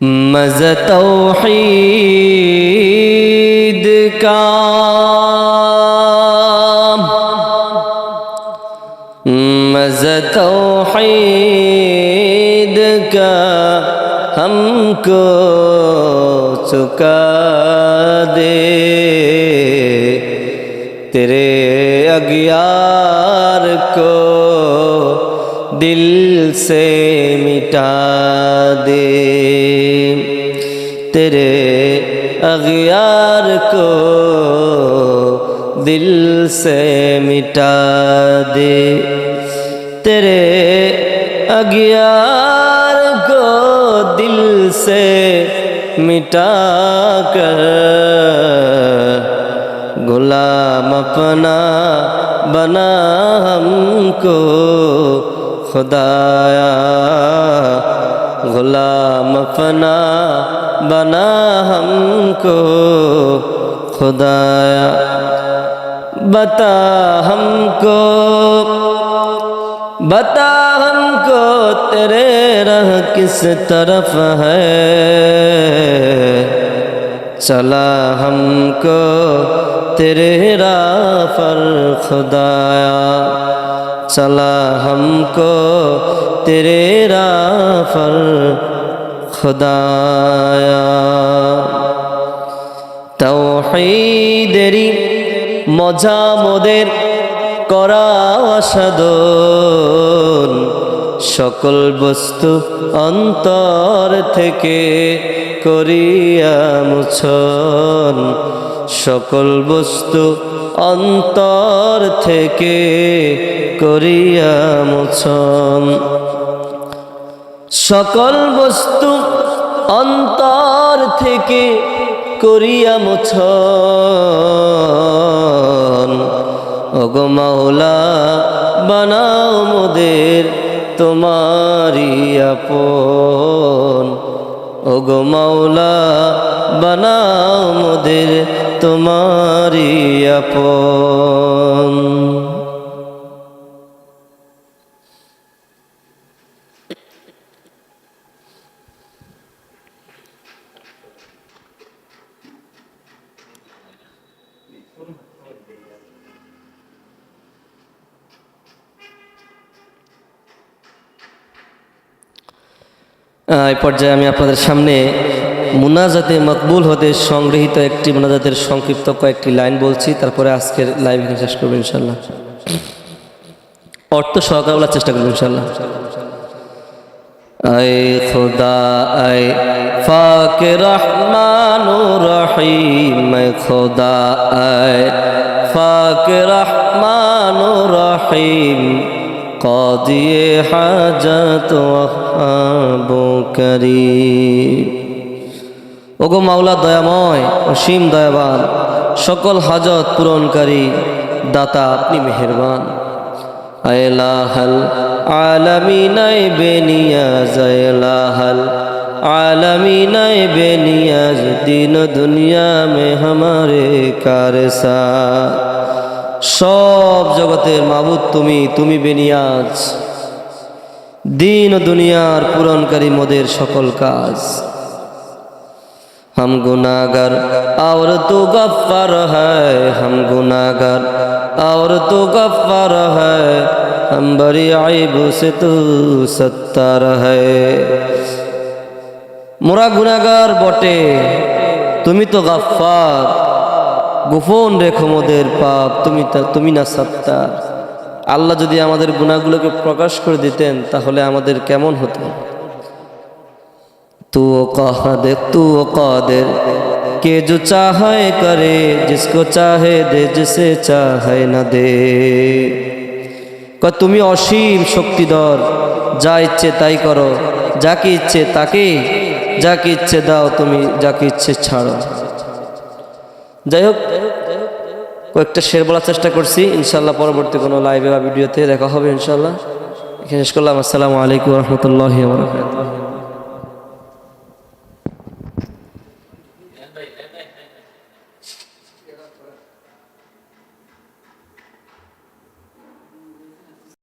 مزہ توحید کا مزہ توحید کا ہم کو چکا دے تیرے اگیار کو دل سے मिटा दे तेरे अगियार को दिल से मिटा दे तेरे अगियार को दिल से मिटा कर गुलाम अपना बना हमको खुदाया, गुलाम अपना बना हमको, खुदाया बता हमको बता हमको तेरे रह किस तरफ़ है? चला हमको तेरे राह पर, खुदाया चला हमको तेरे राह पर खुदाया তৌহিদেরই মজা মোদের করা সাধন সকল বস্তু অন্তর থেকে করিয়া মুছন সকল বস্তু অন্তর থেকে করিয়া মুছন। সকল বস্তু অন্তর থেকে করিয়া মোছন। ওগো মাওলা, বানাও মোদের তোমারি আপন। ওগো বানাও মোদের তোমারি আপন। এই পর্যায়ে আমি আপনাদের সামনে মুনাজাতে মকবুল হতে সংগৃহীত একটি মুনাজাতের সংক্ষিপ্ত কয়েকটি লাইন বলছি তারপরে আজকের লাইভ এখানে শেষ করবো ইনশাল্লাহ অর্থ সহকার বলার চেষ্টা করবো ইনশাল্লাহ আয় খোদা আয় ফাক রহমান রহিম আয় খোদা আয় ফাক রহমান রহিম قاضي حاجات وهاب كريم ওগো মাওলা দয়াময়, অসীম দয়াবান, সকল হাজত পূরণকারী দাতা, আপনি মেহেরবান। আয়লাহাল আলামিনাই বেনিয়া জয়লাহাল আলামিনাই বেনিয়া দিন দুনিয়া মে হামারে কারসা। সব জগতের মাবুদ তুমি তুমি বেনিয়াজ দিন দুনিয়ার পূরণকারী মোদের সকল কাজ। ہم گناگر اور تو غفر ہے ہم گناگر اور تو غفر ہے ہم بری عیب سے تو ستر ہے মোরা গুণাগার বটে, তুমি তো গাফার গোপন রেখো মোদের পাপ, তুমি তুমি না সত্তার। আল্লাহ যদি আমাদের গুণাগুলোকে প্রকাশ করে দিতেন, তাহলে আমাদের কেমন হতো? তু قہد تو قادر کہ جو چاہے کرے جس کو চাহে دے جسے چاہے نہ دے তুমি অসীম শক্তিধর, যা ইচ্ছে তাই করো, যাকে ইচ্ছে তাকে, যাকে ইচ্ছে দাও তুমি, যাকে ইচ্ছে ছাড়ো। যাই হোক, কয়েকটা শের বলার চেষ্টা করছি ইনশাল্লাহ পরবর্তী কোনো লাইভে বা ভিডিওতে দেখা হবে ইনশাল্লাহ শেষ করলাম, আসসালামু আলাইকুম রহমতুল্লাহ didn't they?